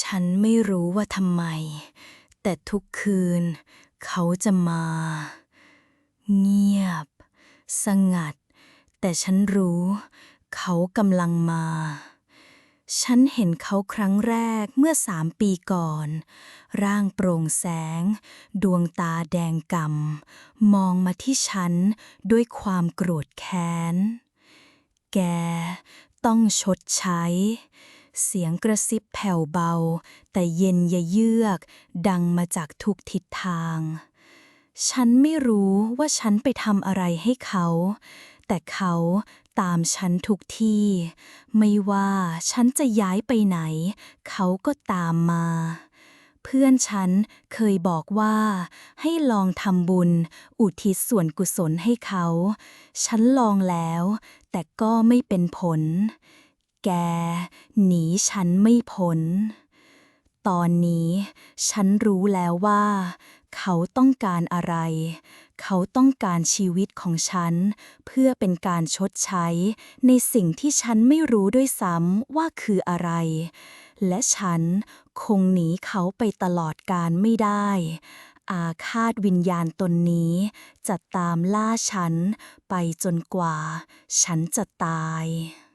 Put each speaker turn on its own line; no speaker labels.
ฉันไม่รู้ว่าทำไม แต่ทุกคืน เขาจะมา เงียบ สงัด แต่ฉันรู้ เขากำลังมา ฉันเห็นเขาครั้งแรกเมื่อสามปีก่อน ร่างโปร่งแสง ดวงตาแดงกำมองมาที่ฉันด้วยความโกรธแค้น แกต้องชดใช้ เสียงกระซิบแผ่วเบา แต่เย็นยะเยือก ดังมาจากทุกทิศทาง ฉันไม่รู้ว่าฉันไปทำอะไรให้เขา แต่เขาตามฉันทุกที่ ไม่ว่าฉันจะย้ายไปไหน เขาก็ตามมา เพื่อนฉันเคยบอกว่า ให้ลองทำบุญ อุทิศส่วนกุศลให้เขา ฉันลองแล้ว แต่ก็ไม่เป็นผล แก หนีฉันไม่พ้น ตอนนี้ฉันรู้แล้วว่า เขาต้องการอะไร เขาต้องการชีวิตของฉัน เพื่อเป็นการชดใช้ ในสิ่งที่ฉันไม่รู้ด้วยซ้ำว่าคืออะไร และฉันคงหนีเขาไปตลอดกาลไม่ได้อาฆาตวิญญาณตนนี้ จะตามล่าฉันไปจนกว่า ฉันจะตาย